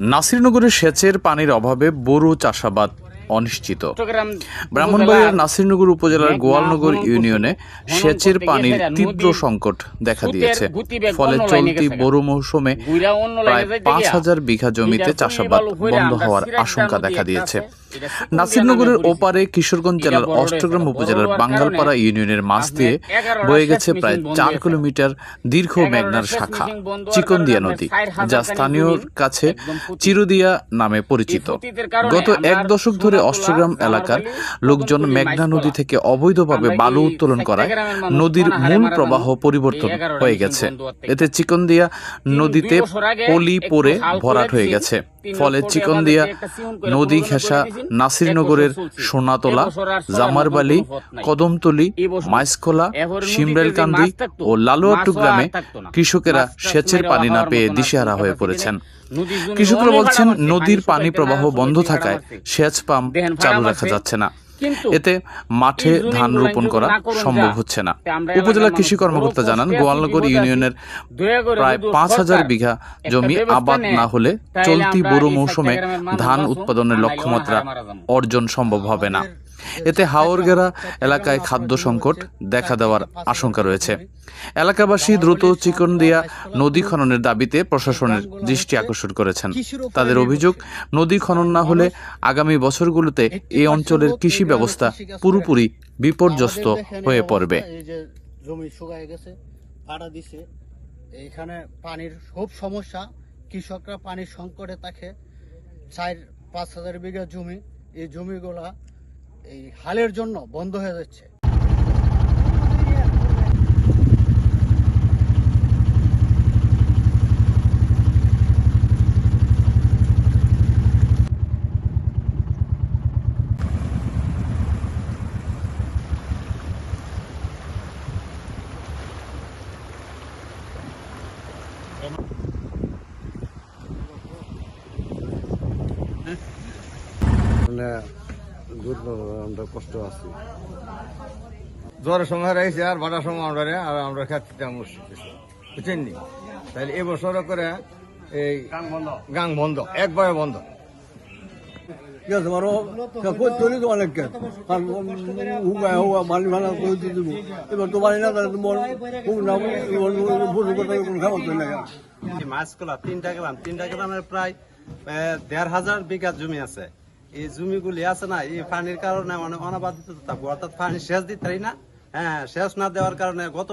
নাসিরনগরে সেচের পানির অভাবে বোরো চাষাবাদ অনিশ্চিত। ব্রাহ্মণবাড়িয়ার নাসিরনগর উপজেলার গোয়ালনগর ইউনিয়নে সেচের পানির তীব্র সংকট দেখা দিয়েছে। ফলে চলতি। বোরো মৌসুমে প্রায় পাঁচ হাজার বিঘা জমিতে চাষাবাদ বন্ধ হওয়ার আশঙ্কা দেখা দিয়েছে। নাসিরনগরের ওপারে কিশোরগঞ্জ জেলার অষ্টগ্রাম উপজেলার বাঙ্গালপাড়া ইউনিয়নের মাছ দিয়ে বয়ে গেছে প্রায় চার কিলোমিটার দীর্ঘ মেঘনার শাখা। চিকনদিয়া নদী যা স্থানীয়র কাছে। চিরদিয়া নামে পরিচিত। গত এক দশক ধরে অষ্টগ্রাম এলাকার লোকজন মেঘনা নদী থেকে অবৈধভাবে বালু উত্তোলন করায় নদীর মূল প্রবাহ পরিবর্তন হয়ে গেছে। এতে চিকনদিয়া নদীতে পলি হাল ভরাট হয়ে গেছে। ফলে চিকন চিকনদিয়া নদী ঘেঁষা নাসিরনগরের। সোনাতলা জামারবালি কদমতলি মাইসকোলা এবারে শিমরেলকান্দি ও লালুয়াটু গ্রামে কৃষকেরা সেচের পানি না পেয়ে দিশেহারা হয়ে পড়েছেন। কৃষকরা বলছেন নদীর পানি প্রবাহ বন্ধ থাকায় সেচ পাম্প চালু রাখা যাচ্ছে না। এতে মাঠে ধান রোপণ করা সম্ভব হচ্ছে না। উপজেলা কৃষি কর্মকর্তা জানান গোয়ালনগর ইউনিয়নের প্রায় পাঁচ হাজার বিঘা জমি আবাদ না হলে চলতি বোরো মৌসুমে ধান উৎপাদনের লক্ষ্যমাত্রা। অর্জন সম্ভব হবে না। এতে হাওরগেরা এলাকায় খাদ্য সংকট দেখা দেওয়ার আশঙ্কা রয়েছে। এলাকাবাসী দ্রুত চিকনদিয়া নদী খননের দাবিতে প্রশাসনের দৃষ্টি আকর্ষণ করেছেন। তাদের অভিযোগ, নদী খনন না হলে আগামী বছরগুলোতে এই অঞ্চলের কৃষি ব্যবস্থা পুরোপুরি বিপর্যস্ত হয়ে পড়বে। জমি শুকায় গেছে, ভাড়া দিছে পানির খুব সমস্যা। কৃষকরা পানির সংকটে থাকে। চার পাঁচ হাজার বিঘা জমি, এই জমিগুলা এই হালের জন্য বন্ধ হয়ে যাচ্ছে। মানে দুর্বল আমরা কষ্ট আছি। জ্বরের সময় রয়েছে আর ভাটার সময় আমরা রে, আর আমরা খাচ্ছি বুঝছেন নি? তাহলে এবছর করে এই গাং বন্ধ। একবারে বন্ধ তো অনেক হুগায় করে দিয়ে দেবো। এবার তো না তাহলে তোমার না ভুল করতে কোনো খাবার তো না এই মাছগুলা তিনটা গ্রাম তিনটা গ্রামের প্রায় দেড় হাজার বিঘা জমি আছে। এই জমিগুলি আছে না, এই পানির কারণে অনাবাদিত থাকব। অর্থাৎ পানি সেচ দিতে না। হ্যাঁ সেচ না দেওয়ার কারণে গত